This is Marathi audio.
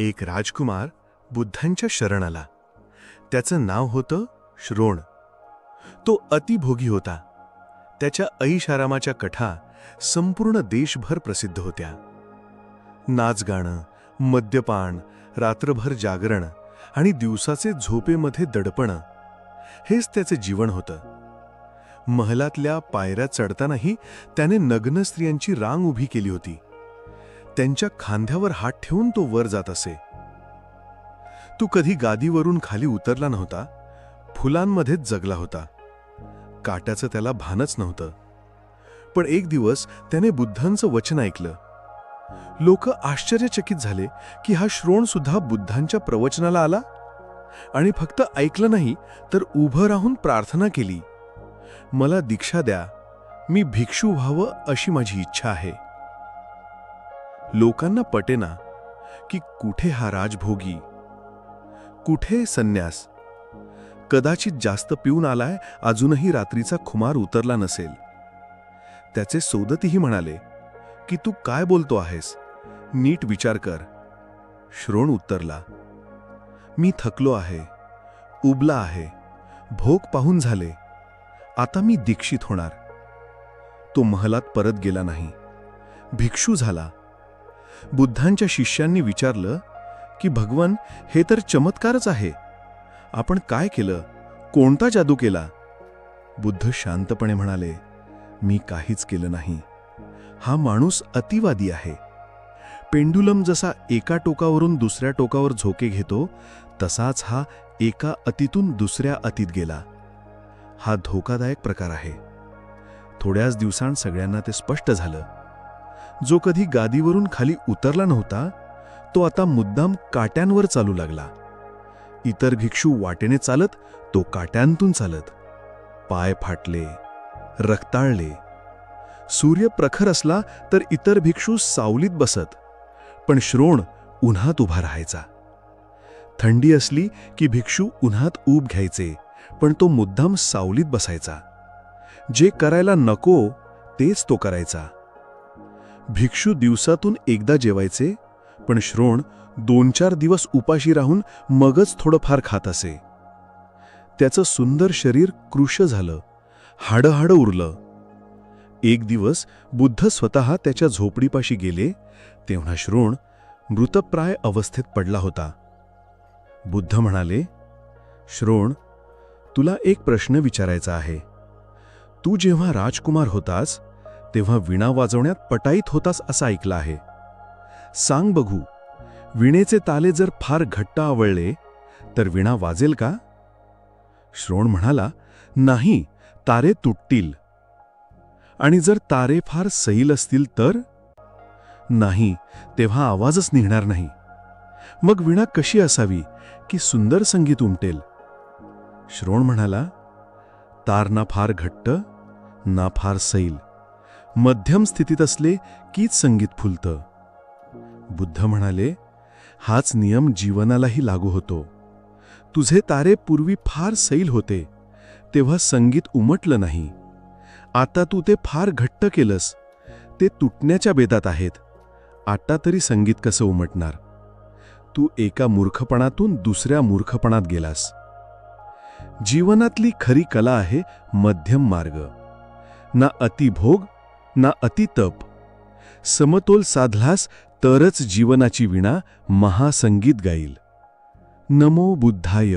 एक राजकुमार बुद्धांच्या शरण आला त्याचं नाव होतं श्रोण. तो अतिभोगी होता. त्याच्या ऐशारामाच्या कथा संपूर्ण देशभर प्रसिद्ध होत्या. नाचगाणं मद्यपान रात्रभर जागरण आणि दिवसाचे झोपेमध्ये दडपणं हेच त्याचे जीवन होतं. महलातल्या पायऱ्या चढतानाही त्याने नग्न स्त्रियांची रांग उभी केली होती. त्यांच्या खांद्यावर हात ठेवून तो वर जात असे. तू कधी गादीवरून खाली उतरला नव्हता फुलांमध्येच जगला होता. काट्याचं त्याला भानच नव्हतं. पण एक दिवस त्याने बुद्धांचं वचन ऐकलं. लोक आश्चर्यचकित झाले की हा श्रोण सुद्धा बुद्धांच्या प्रवचनाला आला? आणि फक्त ऐकलं नाही तर उभं राहून प्रार्थना केली. मला दीक्षा द्या मी भिक्षू व्हावं अशी माझी इच्छा आहे. लोकांना पटेना की कुठे हा राजभोगी कुठे संन्यास? कदाचित जास्त पिऊन आलाय अजूनही रात्रीचा खुमार उतरला नसेल. त्याचे सोदतीही म्हणाले की तू काय बोलतो आहेस? नीट विचार कर. श्रोण उत्तरला मी थकलो आहे उबला आहे भोग पाहून झाले. आता मी दीक्षित होणार. तो महलात परत गेला नाही. भिक्षू झाला. बुद्धांच्या शिष्यांनी विचारलं की भगवन हे तर चमत्कारच आहे. आपण काय केलं? कोणता जादू केला? बुद्ध शांतपणे म्हणाले मी काहीच केलं नाही. हा माणूस अतिवादी आहे. पेंडुलम जसा एका टोकावरून दुसऱ्या टोकावर झोके घेतो तसाच हा एका अतीतून दुसऱ्या अतीत गेला. हा धोकादायक प्रकार आहे. थोड्याच दिवसांत सगळ्यांना ते स्पष्ट झालं. जो कधी गादीवरून खाली उतरला नव्हता तो आता मुद्दाम काट्यांवर चालू लागला. इतर भिक्षू वाटेने चालत तो काट्यांतून चालत. पाय फाटले रक्ताळले. सूर्य प्रखर असला तर इतर भिक्षू सावलीत बसत पण श्रोण उन्हात उभा राहायचा. थंडी असली की भिक्षू उन्हात ऊब घ्यायचे पण तो मुद्दाम सावलीत बसायचा. जे करायला नको तेच तो करायचा. भिक्षू दिवसातून एकदा जेवायचे पण श्रोण दोन चार दिवस उपाशी राहून मगच थोडंफार खात असे. त्याचं सुंदर शरीर कृश झालं हाडंहाडं उरलं. एक दिवस बुद्ध स्वतः त्याच्या झोपडीपाशी गेले तेव्हा श्रोण मृतप्राय अवस्थेत पडला होता. बुद्ध म्हणाले श्रोण तुला एक प्रश्न विचारायचा आहे. तू जेव्हा राजकुमार होतास तेव्हा विणा वाजवण्यात पटाईत होतास असं ऐकलं आहे. सांग बघू विणेचे ताले जर फार घट्ट आवळले तर विणा वाजेल का? श्रोण म्हणाला नाही तारे तुटतील. आणि जर तारे फार सैल असतील तर? नाही तेव्हा आवाजच निघणार नाही. मग विणा कशी असावी की सुंदर संगीत उमटेल? श्रोण म्हणाला तार ना फार घट्ट ना फार सैल. मध्यम स्थितीत असले कीच संगीत फुलतं. बुद्ध म्हणाले हाच नियम जीवनालाही लागू होतो. तुझे तारे पूर्वी फार सैल होते तेव्हा संगीत उमटलं नाही. आता तू ते फार घट्ट केलंस ते तुटण्याच्या बेतात आहेत. आता तरी संगीत कसं उमटणार? तू एका मूर्खपणातून दुसऱ्या मूर्खपणात गेलास. जीवनातली खरी कला आहे मध्यम मार्ग. ना अतिभोग ना अतितप समतोल साधलास तरच जीवनाची विणा महासंगीत गाईल. नमो बुद्धाय.